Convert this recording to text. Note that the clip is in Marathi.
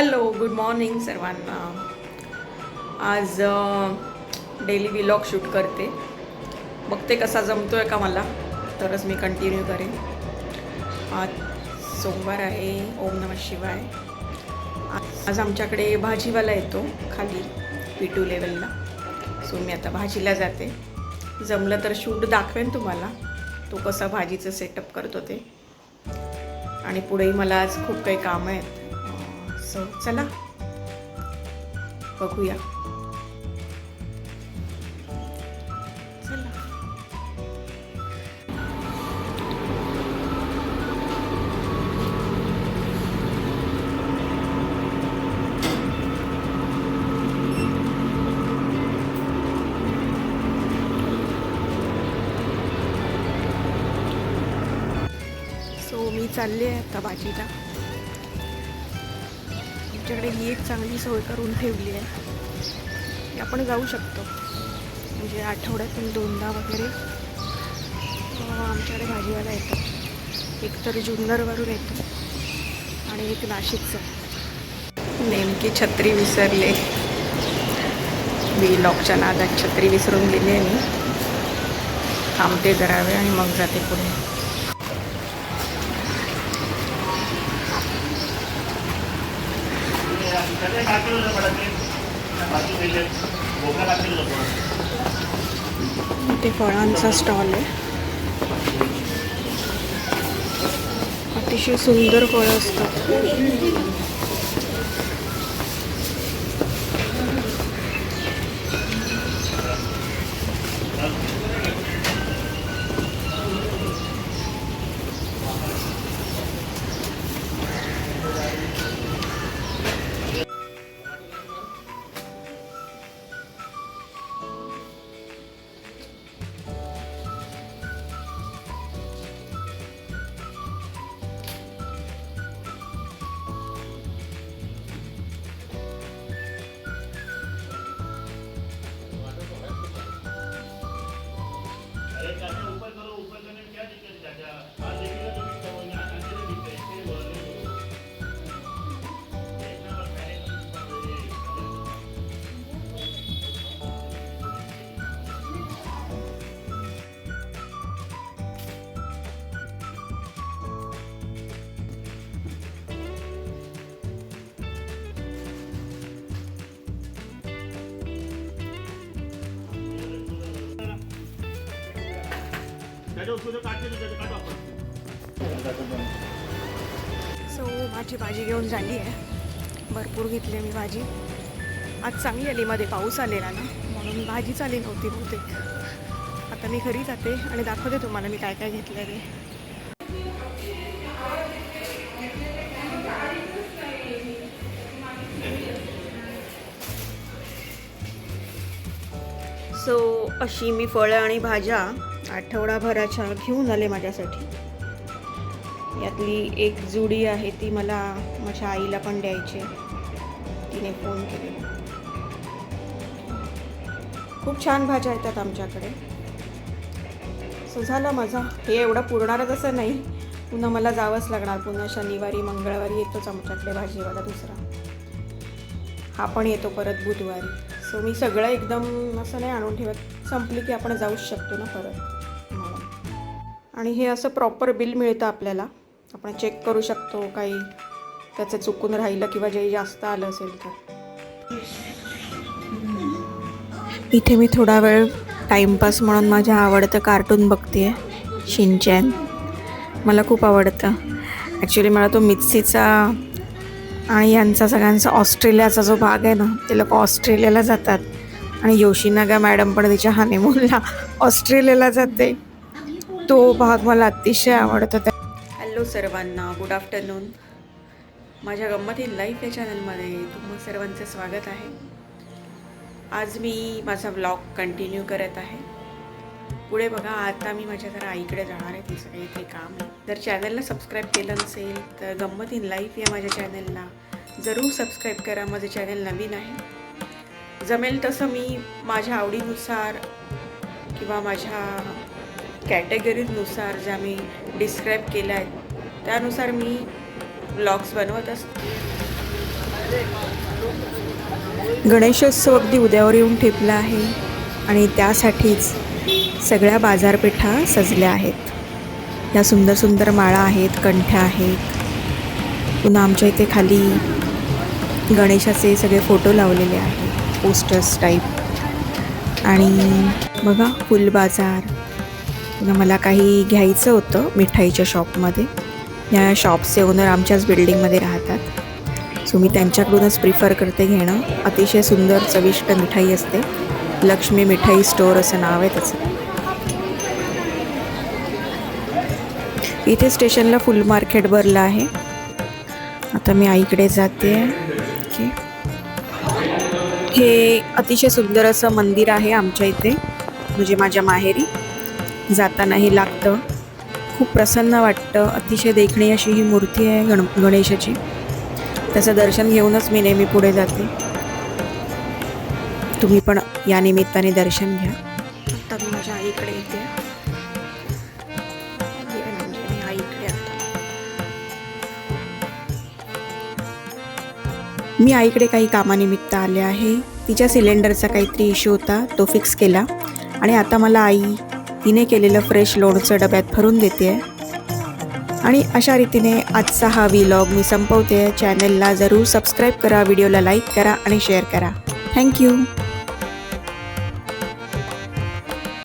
हॅलो गुड मॉर्निंग सर्वांना. आज डेली विलॉग शूट करते. बघते कसा जमतो आहे का मला. तरच मी कंटिन्यू करेन. आज सोमवार आहे. ओम नम शिवाय. आज आमच्याकडे भाजीवाला येतो खाली पी टू लेवलला सो मी आता भाजीला जाते. जमलं तर शूट दाखवेन तुम्हाला. तो कसा भाजीचं सेटअप करतो ते. आणि पुढेही मला आज खूप काही कामं आहेत. सो चला. बघूया. चला. सो मी चालले आहे आता भाजीला. आमच्याकडे ही एक चांगली सोय करून ठेवली आहे. आपण जाऊ शकतो. म्हणजे आठवड्यातून दोनदा वगैरे आमच्याकडे भाजीवाला येतो एक तर जुन्नरवरून येतो आणि एक नाशिकचं. नेमकी छत्री विसरले. मी लॉकच्या नादात छत्री विसरून गेली आहे मी. थांबते जरा वेळ आणि मग जाते पुढे. ते फळांचा स्टॉल आहे. अतिशय सुंदर फळं असतात. सो माझी भाजी घेऊन झाली आहे. भरपूर घेतली आहे मी भाजी. आज चांगली आली मध्ये पाऊस आलेला ना म्हणून भाजीच आली नव्हती बहुतेक. आता मी घरी जाते आणि दाखवते तुम्हाला मी काय काय घेतलं ते. सो अशी मी फळं आणि भाज्या आठवडाभराच्या घेऊन आले माझ्यासाठी. यातली एक जुडी आहे ती मला माझ्या आईला पण द्यायची आहे. तिने फोन केले. खूप छान भाज्या येतात आमच्याकडे. सो झालं माझा. हे एवढं पुरणारच असं नाही. पुन्हा मला जावंच लागणार. पुन्हा शनिवारी मंगळवारी येतोच आमच्याकडे भाजीवाला दुसरा. हा पण येतो परत बुधवारी. सो मी सगळं एकदम असं नाही आणून ठेवत. संपली की आपण जाऊच शकतो ना परत. म्हणून आणि हे असं प्रॉपर बिल मिळतं आपल्याला. आपण चेक करू शकतो काही. त्याचं चुकून राहिलं किंवा जे जास्त आलं असेल तर. इथे मी थोडा वेळ टाईमपास म्हणून माझ्या आवडतं कार्टून बघते शिनचॅन मला खूप आवडतं. ॲक्च्युली मला तो मिक्सीचा आणि यांचा सगळ्यांचा ऑस्ट्रेलियाचा जो भाग आहे ना ते लोक ऑस्ट्रेलियाला जातात. आणि योशिनागा मॅडम पण तिच्या हनीमूनला ऑस्ट्रेलियाला जाते. तो भाग मला अतिशय आवडतो. त्या हॅलो सर्वांना गुड आफ्टरनून माझ्या गंमत इन लाईफ या चॅनलमध्ये तुम्हा सर्वांचं स्वागत आहे. आज मी माझा व्लॉग कंटिन्यू करत आहे. पुढे बघा आता मी माझ्या जरा आईकडे जाणार आहे तिचं काही इथे काम आहे. जर चॅनलला सबस्क्राईब केलं नसेल तर गंमत इन लाईफ या माझ्या चॅनलला जरूर सबस्क्राईब करा माझं चॅनल नवीन आहे. जमेल तसं मी माझ्या आवडीनुसार किंवा माझ्या कॅटेगरीजनुसार ज्या मी डिस्क्राईब केल्या आहेत त्यानुसार मी ब्लॉग्स बनवत असते. गणेशोत्सव अगदी उद्यावर येऊन ठेपला आहे आणि त्यासाठीच सगळ्या बाजारपेठा सजल्या आहेत. या सुंदर सुंदर माळा आहेत कंठ्या आहेत. पुन्हा आमच्या इथे खाली गणेशाचे सगळे फोटो लावलेले आहेत पोस्टर्स टाईप आणि बघा फुल बाजार. पुन्हा मला काही घ्यायचं होतं मिठाईच्या शॉपमध्ये या शॉपचे ओनर आमच्याच बिल्डिंगमध्ये राहतात. सो मी त्यांच्याकडूनच प्रिफर करते घेणं. अतिशय सुंदर चविष्ट मिठाई असते. लक्ष्मी मिठाई स्टोअर असं नाव आहे त्याचं. इथे स्टेशनला फुल मार्केट भरलं आहे. आता मी आईकडे जाते. ओके. हे अतिशय सुंदर असं मंदिर आहे आमच्या इथे. म्हणजे माझ्या माहेरी. जातानाही लागतं. खूप प्रसन्न वाटतं. अतिशय देखणी अशी ही मूर्ती आहे गण गणेशाची. त्याचं दर्शन घेऊनच मी नेहमी पुढे जाते. तुम्ही पण या निमित्ताने दर्शन घ्या. आता मी माझ्या आईकडे येते. म्हणजे मी आईकडे आता. मी आईकडे काही कामानिमित्त आले आहे. तिच्या सिलेंडरचा काहीतरी इश्यू होता तो फिक्स केला. आणि आता मला आई तिने केलेलं फ्रेश लोणचं डब्यात भरून देते. आहे आणि अशा रीतीने आजचा हा व्लॉग मी संपवते. चॅनलला जरूर सबस्क्राईब करा व्हिडिओला लाईक करा आणि शेअर करा. थँक्यू